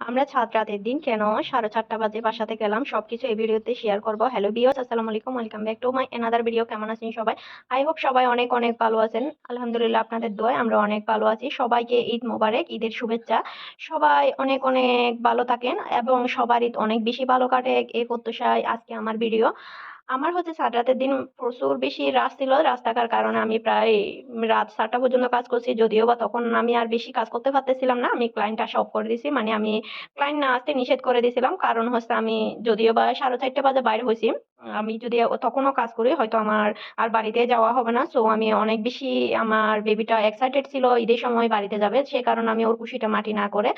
আমরা ছাদ রাতের দিন কেন সাড়ে চারটা বাজে বাসাতে গেলাম, সবকিছু এই ভিডিওতে শেয়ার করব। হ্যালো বিয়স আসসালামু আলাইকুম welcome back to my another video কেমন আছেন সবাই? আই হোপ সবাই অনেক অনেক ভালো আছেন। আলহামদুলিল্লাহ আপনাদের দোয়ায় আমরা অনেক ভালো আছি। সবাইকে ঈদ মোবারক, ঈদের শুভেচ্ছা। সবাই অনেক অনেক ভালো থাকেন এবং সবার ঈদ অনেক বেশি ভালো কাটে, এই প্রত্যাশায় আজকে আমার ভিডিও আমার হচ্ছে রাতের দিন প্রচুর বেশি রাত ছিল রাত থাকার কারণে আমি প্রায় রাত সাতটা পর্যন্ত কাজ করছি, যদিও বা তখন আমি আর বেশি কাজ করতে পারতেছিলাম না, আমি ক্লায়েন্ট আসা অফ করে দিয়েছি মানে আমি ক্লায়েন্ট না আসতে নিষেধ করে দিয়েছিলাম কারণ হচ্ছে আমি যদিও বা সাড়ে চারটে বাজে বাইরে হয়েছি আমি যদি তখনও কাজ করি, হয়তো আমার আর বাড়িতে যাওয়া হবে না। সো, আমি অনেক বেশি আমার বেবিটা এক্সাইটেড ছিল, ঈদের সময় বাড়িতে যাবে। সে কারণে আমি ওর খুশিটা মাটি না করে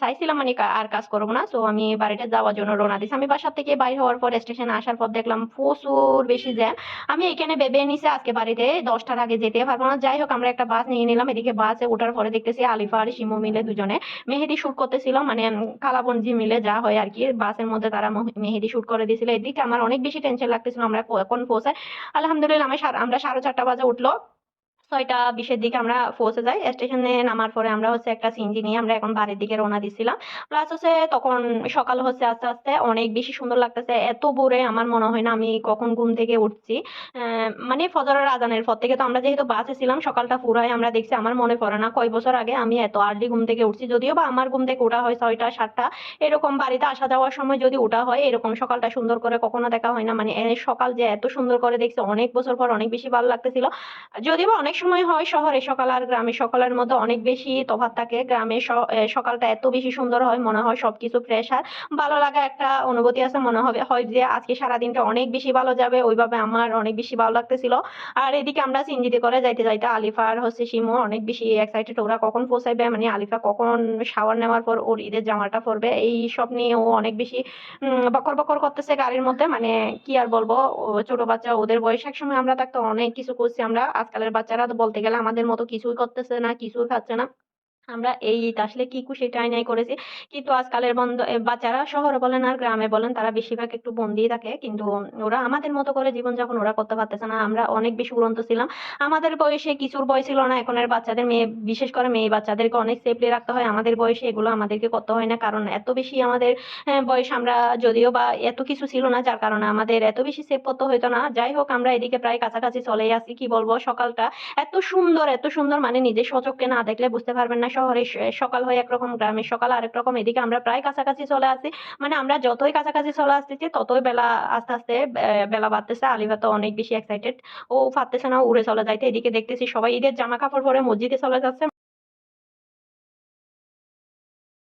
চাইছিলাম মানে আর কাজ করব না। সো, আমি বাড়িতে যাওয়ার জন্য রওনা দিছি আমি বাসার থেকে বাইরে হওয়ার পর স্টেশনে আসার পর দেখলাম প্রচুর বেশি জ্যাম আমি এখানে ভেবে নিছি আজকে বাড়িতে দশটার আগে যেতে পারব না। যাই হোক, আমরা একটা বাস নিয়ে নিলাম। এদিকে বাসে ওঠার পরে দেখতেছি আলিফা আর শিমু মিলে দুজনে মেহেদি শুট করতেছিল। মানে কালাবঞ্জি মিলে যা হয় আর কি। বাসের মধ্যে তারা মহ- মেহেদি শুট করে দিয়েছিল। এদিকে আমার অনেক বেশি টেনশন লাগতেছিল আমরা কোন পৌঁছাই আলহামদুলিল্লাহ আমি আমরা সাড়ে চারটা বাজে উঠল। ছয়টা বিশের দিকে আমরা পৌঁছে যাই। স্টেশনে নামার পরে আমরা হচ্ছে একটা সিএনজি নিয়ে আমরা এখন বাড়ির দিকে রওনা দিছিলাম। প্লাস হচ্ছে তখন সকাল হচ্ছে আস্তে আস্তে অনেক বেশি সুন্দর লাগতেছে। এত ভোরে আমার মনে হয় না আমি কখন ঘুম থেকে উঠছি। মানে ফজরের আজানের পর থেকে তো আমরা যেহেতু বাসে ছিলাম, সকালটা পুরাই আমরা দেখছি, আমার মনে পড়ে না কয় বছর আগে আমি এত আর্লি ঘুম থেকে উঠছি। যদিও বা আমার ঘুম থেকে ওঠা হয় ছয়টা, সাতটা, এরকম বাড়িতে আসা যাওয়ার সময় যদি ওঠা হয়, এরকম সকালটা সুন্দর করে কখনো দেখা হয় না। মানে সকাল যে এত সুন্দর করে দেখছি, অনেক বছর পর অনেক বেশি ভালো লাগতেছিল। যদিও অনেক সময় হয় শহরে, সকাল আর গ্রামে। সকালের মধ্যে অনেক বেশি তফাৎ থাকে। গ্রামে সকালটা এত বেশি সুন্দর হয়, মনে হয় সবকিছু ফ্রেশ আর। ভালো লাগা একটা অনুভূতি আছে, মনে হবে হয় যে আজকে সারাদিনটা অনেক বেশি ভালো যাবে। ওইভাবে আমার অনেক বেশি ভালো লাগতেছিল। আর এদিকে আমরা সিনজিতে করে যাইতে যাইতে আলিফা আর হচ্ছে শিমু অনেক বেশি এক্সাইটেড ওরা কখন পৌঁছাইবে? মানে আলিফা কখন শাওয়ার নেওয়ার পর ওর ঈদের জামাটা পরবে? এই সব নিয়ে ও অনেক বেশি বকর বকর করতেছে গাড়ির মধ্যে। মানে কি আর বলব? ছোট বাচ্চা, ওদের বয়স এক সময় আমরা থাকতো, অনেক কিছু করছি আমরা। আজকালের বাচ্চারা বলতে গেলে আমাদের মতো কিছুই করতেছে না কিছুই খাচ্ছে না। আমরা এই আসলে কি খুশি সেটাই নাই করেছি। কিন্তু আজকালের বন্ধ বাচ্চারা শহরে বলেন আর গ্রামে বলেন, তারা বেশিরভাগ একটু বন্দি থাকে। কিন্তু ওরা আমাদের মতো করে জীবন জীবনযাপন ওরা করতে পারতেছে না। আমরা অনেক বেশি উড়ন্ত ছিলাম। আমাদের বয়সে কিছুর বয় ছিল না। এখনের বাচ্চাদের মেয়ে, বিশেষ করে মেয়ে বাচ্চাদেরকে অনেক সেফলি রাখতে হয়। আমাদের বয়সে এগুলো আমাদেরকে করতে হয় না। কারণ এত বেশি আমাদের বয়স আমরা যদিও বা এত কিছু ছিল না, যার কারণে আমাদের এত বেশি সেফ করতে হইতো না। যাই হোক, আমরা এদিকে প্রায় কাছাকাছি চলেই আসি। কি বলব? সকালটা এত সুন্দর এত সুন্দর। মানে নিজের সচক্ষে না দেখলে বুঝতে পারবেন না। শহরে সকাল হয় একরকম গ্রামে, সকাল আরেক রকম এদিকে আমরা প্রায় কাছাকাছি চলে আসি। মানে আমরা যতই কাছাকাছি চলে আসতেছি, ততই বেলা আস্তে আস্তে বেলা বাড়তেছে। আলিভা তো অনেক বেশি এক্সাইটেড ও পারতেছে না, উড়ে চলে যাইতে। এদিকে দেখতেছি সবাই ঈদের জামা কাপড় পরে মসজিদে চলে যাচ্ছে।